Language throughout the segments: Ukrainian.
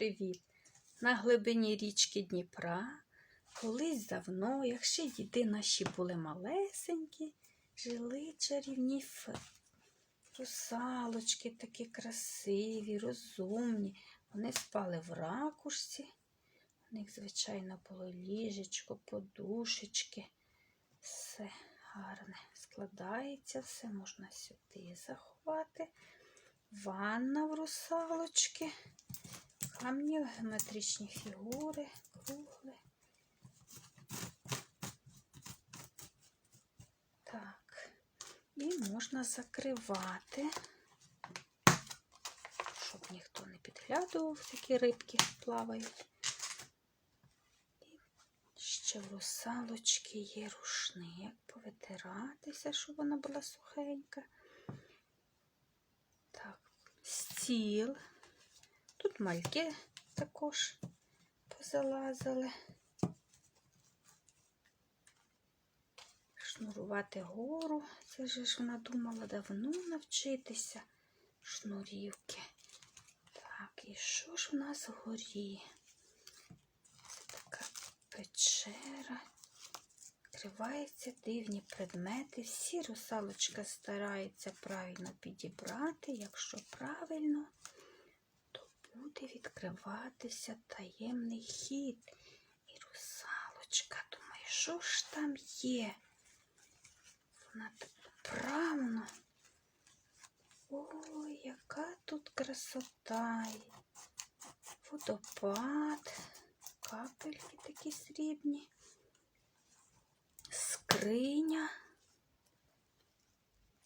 привіт! На глибині річки Дніпра, колись давно, як ще діди наші були малесенькі, жили чарівні. Русалочки такі красиві, розумні. Вони спали в ракушці. У них, звичайно, було ліжечко, подушечки. Все гарне складається, все можна сюди заховати. Ванна в русалочки, камні, геометричні фігури, кругли. Так, і можна закривати, щоб ніхто не підглядував, такі рибки плавають. І ще в русалочки є рушник, повитиратися, щоб вона була сухенька. Так, стіл. Тут мальки також позалазили. Шнурувати гору. Це ж вона думала давно навчитися шнурівки. Так, і що ж в нас вгорі? Це така печера. Відкриваються дивні предмети. Всі русалочка старається правильно підібрати. Якщо правильно, буде відкриватися таємний хід. І русалочка думає, що ж там є? Вона так вправно. Ой, яка тут красота! Водопад, капельки такі срібні скриня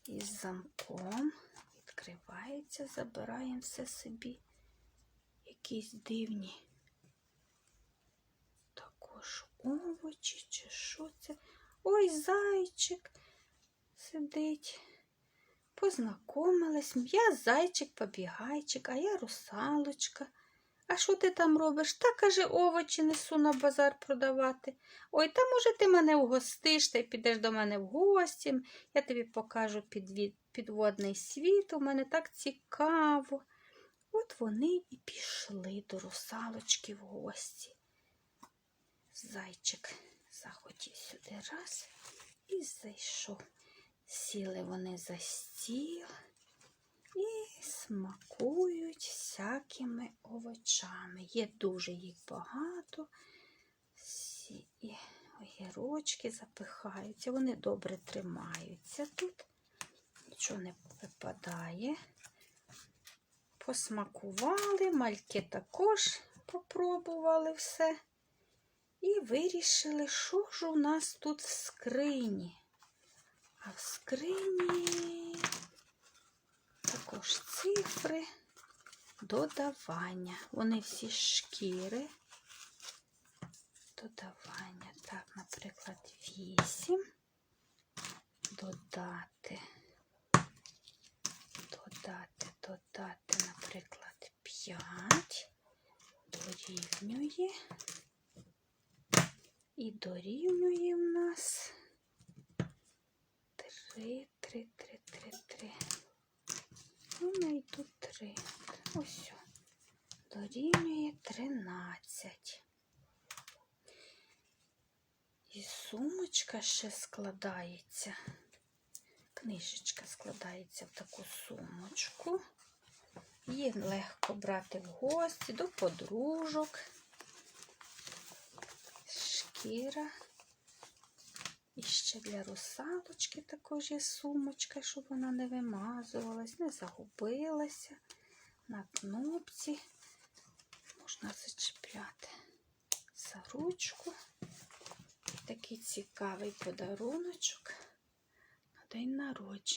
із замком. Відкривається, забираємо все собі. Якісь дивні. Також овочі чи що це? Ой, зайчик сидить. Познайомились. Я зайчик, побігайчик, а я русалочка. А що ти там робиш? Та, каже, овочі несу на базар продавати. Ой, та може ти мене вгостиш та й підеш до мене в гості. Я тобі покажу підвід... підводний світ. У мене так цікаво. От вони і пішли до русалочки в гості. Зайчик захотів сюди раз і зайшов. Сіли вони за стіл і смакують всякими овочами. Є дуже їх багато. Всі огірочки запихаються, вони добре тримаються тут, нічого не випадає. Посмакували, мальки також попробували все. І вирішили, що ж у нас тут в скрині. А в скрині також цифри додавання. Вони всі шкіри. Додавання. Так, наприклад, 8. Додати. Додати, додати, наприклад, 5. Дорівнює. І дорівнює в нас 3, 3, 3, 3, 3. Ну, найду 3. Ось. Дорівнює 13. І сумочка ще складається. Книжечка складається в таку сумочку. Її легко брати в гості до подружок. Шкіра. І ще для русалочки також є сумочка, щоб вона не вимазувалась, не загубилася. На кнопці можна зачіпляти за ручку. Такий цікавий подаруночок на день народження.